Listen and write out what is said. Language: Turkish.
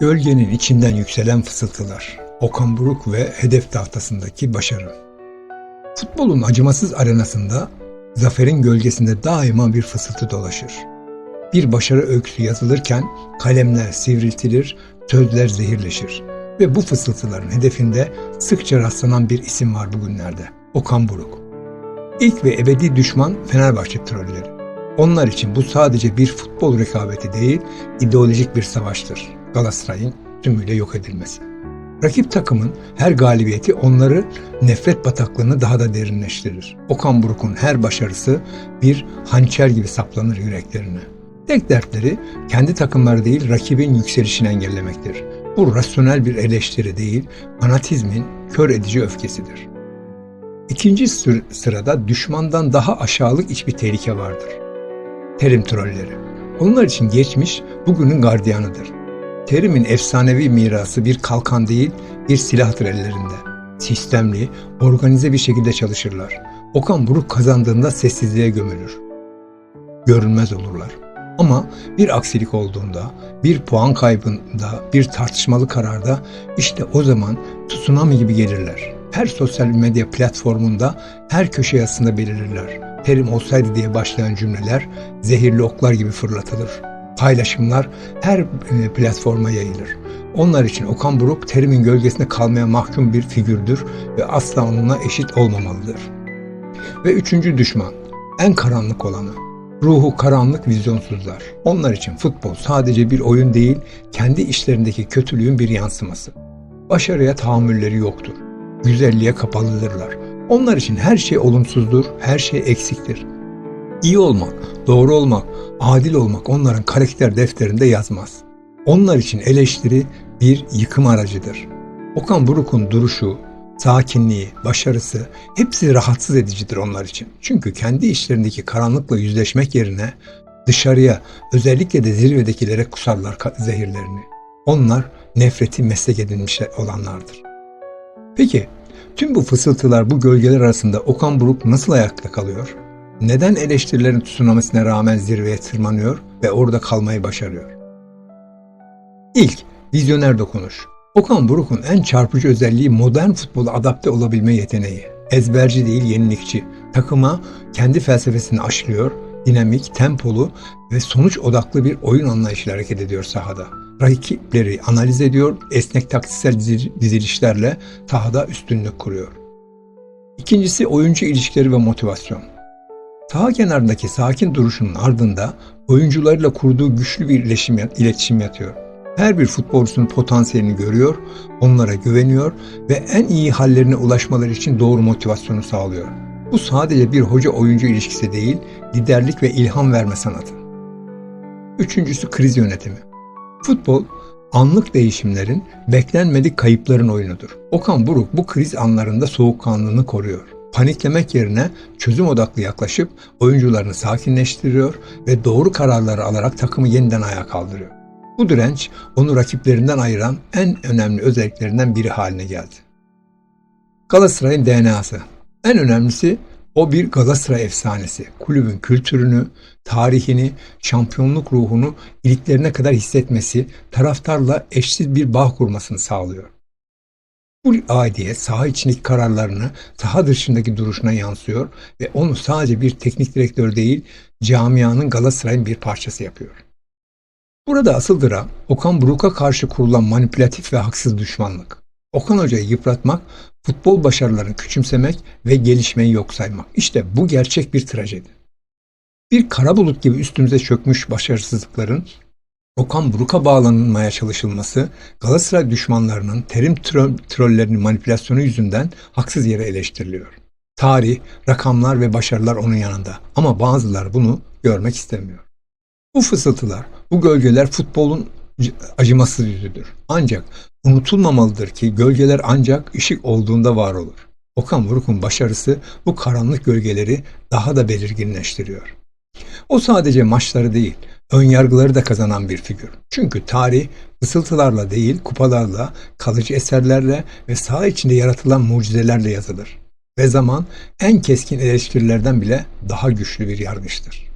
Gölgenin içinden yükselen fısıltılar. Okan Buruk ve hedef tahtasındaki başarı. Futbolun acımasız arenasında zaferin gölgesinde daima bir fısıltı dolaşır. Bir başarı öyküsü yazılırken kalemler sivriltilir, sözler zehirleşir. Ve bu fısıltıların hedefinde sıkça rastlanan bir isim var bugünlerde. Okan Buruk. İlk ve ebedi düşman Fenerbahçe trolleri. Onlar için bu sadece bir futbol rekabeti değil, ideolojik bir savaştır. Galatasaray'ın tümüyle yok edilmesi. Rakip takımın her galibiyeti onları nefret bataklığını daha da derinleştirir. Okan Buruk'un her başarısı bir hançer gibi saplanır yüreklerine. Tek dertleri kendi takımları değil rakibin yükselişini engellemektir. Bu rasyonel bir eleştiri değil, fanatizmin kör edici öfkesidir. İkinci sırada düşmandan daha aşağılık hiçbir tehlike vardır. Terim trolleri. Onlar için geçmiş bugünün gardiyanıdır. Terim'in efsanevi mirası bir kalkan değil, bir silahtır ellerinde. Sistemli, organize bir şekilde çalışırlar. Okan Buruk kazandığında sessizliğe gömülür. Görünmez olurlar. Ama bir aksilik olduğunda, bir puan kaybında, bir tartışmalı kararda işte o zaman tsunami gibi gelirler. Her sosyal medya platformunda, her köşe yazısında belirlirler. Terim olsaydı diye başlayan cümleler zehirli oklar gibi fırlatılır. Paylaşımlar her platforma yayılır. Onlar için Okan Buruk terimin gölgesinde kalmaya mahkum bir figürdür ve asla onunla eşit olmamalıdır. Ve üçüncü düşman, en karanlık olanı, ruhu karanlık vizyonsuzlar. Onlar için futbol sadece bir oyun değil, kendi işlerindeki kötülüğün bir yansıması. Başarıya tahammülleri yoktur. Güzelliğe kapalıdırlar. Onlar için her şey olumsuzdur, her şey eksiktir. İyi olmak, doğru olmak, adil olmak onların karakter defterinde yazmaz. Onlar için eleştiri bir yıkım aracıdır. Okan Buruk'un duruşu, sakinliği, başarısı hepsi rahatsız edicidir onlar için. Çünkü kendi işlerindeki karanlıkla yüzleşmek yerine dışarıya özellikle de zirvedekilere kusarlar zehirlerini. Onlar nefreti meslek edinmiş olanlardır. Peki tüm bu fısıltılar bu gölgeler arasında Okan Buruk nasıl ayakta kalıyor? Neden eleştirilerin tsunamisine rağmen zirveye tırmanıyor ve orada kalmayı başarıyor? İlk, vizyoner dokunuş. Okan Buruk'un en çarpıcı özelliği modern futbola adapte olabilme yeteneği. Ezberci değil yenilikçi. Takıma kendi felsefesini aşılıyor, dinamik, tempolu ve sonuç odaklı bir oyun anlayışıyla hareket ediyor sahada. Rakipleri analiz ediyor, esnek taktiksel dizilişlerle sahada üstünlük kuruyor. İkincisi oyuncu ilişkileri ve motivasyon. Saha kenarındaki sakin duruşunun ardında oyuncularıyla kurduğu güçlü bir iletişim, iletişim yatıyor. Her bir futbolcusunun potansiyelini görüyor, onlara güveniyor ve en iyi hallerine ulaşmaları için doğru motivasyonu sağlıyor. Bu sadece bir hoca oyuncu ilişkisi değil, liderlik ve ilham verme sanatı. Üçüncüsü kriz yönetimi. Futbol, anlık değişimlerin, beklenmedik kayıpların oyunudur. Okan Buruk bu kriz anlarında soğukkanlılığını koruyor. Paniklemek yerine çözüm odaklı yaklaşıp oyuncularını sakinleştiriyor ve doğru kararları alarak takımı yeniden ayağa kaldırıyor. Bu direnç onu rakiplerinden ayıran en önemli özelliklerinden biri haline geldi. Galatasaray'ın DNA'sı. En önemlisi o bir Galatasaray efsanesi. Kulübün kültürünü, tarihini, şampiyonluk ruhunu iliklerine kadar hissetmesi, taraftarla eşsiz bir bağ kurmasını sağlıyor. Bu aidiyet saha içindeki kararlarını saha dışındaki duruşuna yansıyor ve onu sadece bir teknik direktör değil, camianın Galatasaray'ın bir parçası yapıyor. Burada asıl dram Okan Buruk'a karşı kurulan manipülatif ve haksız düşmanlık. Okan Hoca'yı yıpratmak, futbol başarılarını küçümsemek ve gelişmeyi yok saymak. İşte bu gerçek bir trajedi. Bir kara bulut gibi üstümüze çökmüş başarısızlıkların Okan Buruk'a bağlanılmaya çalışılması Galatasaray düşmanlarının terim trollerinin manipülasyonu yüzünden haksız yere eleştiriliyor. Tarih, rakamlar ve başarılar onun yanında ama bazıları bunu görmek istemiyor. Bu fısıltılar, bu gölgeler futbolun acımasız yüzüdür. Ancak unutulmamalıdır ki gölgeler ancak ışık olduğunda var olur. Okan Buruk'un başarısı bu karanlık gölgeleri daha da belirginleştiriyor. O sadece maçları değil, ön yargıları da kazanan bir figür. Çünkü tarih ısıltılarla değil, kupalarla, kalıcı eserlerle ve saha içinde yaratılan mucizelerle yazılır. Ve zaman en keskin eleştirilerden bile daha güçlü bir yargıçtır.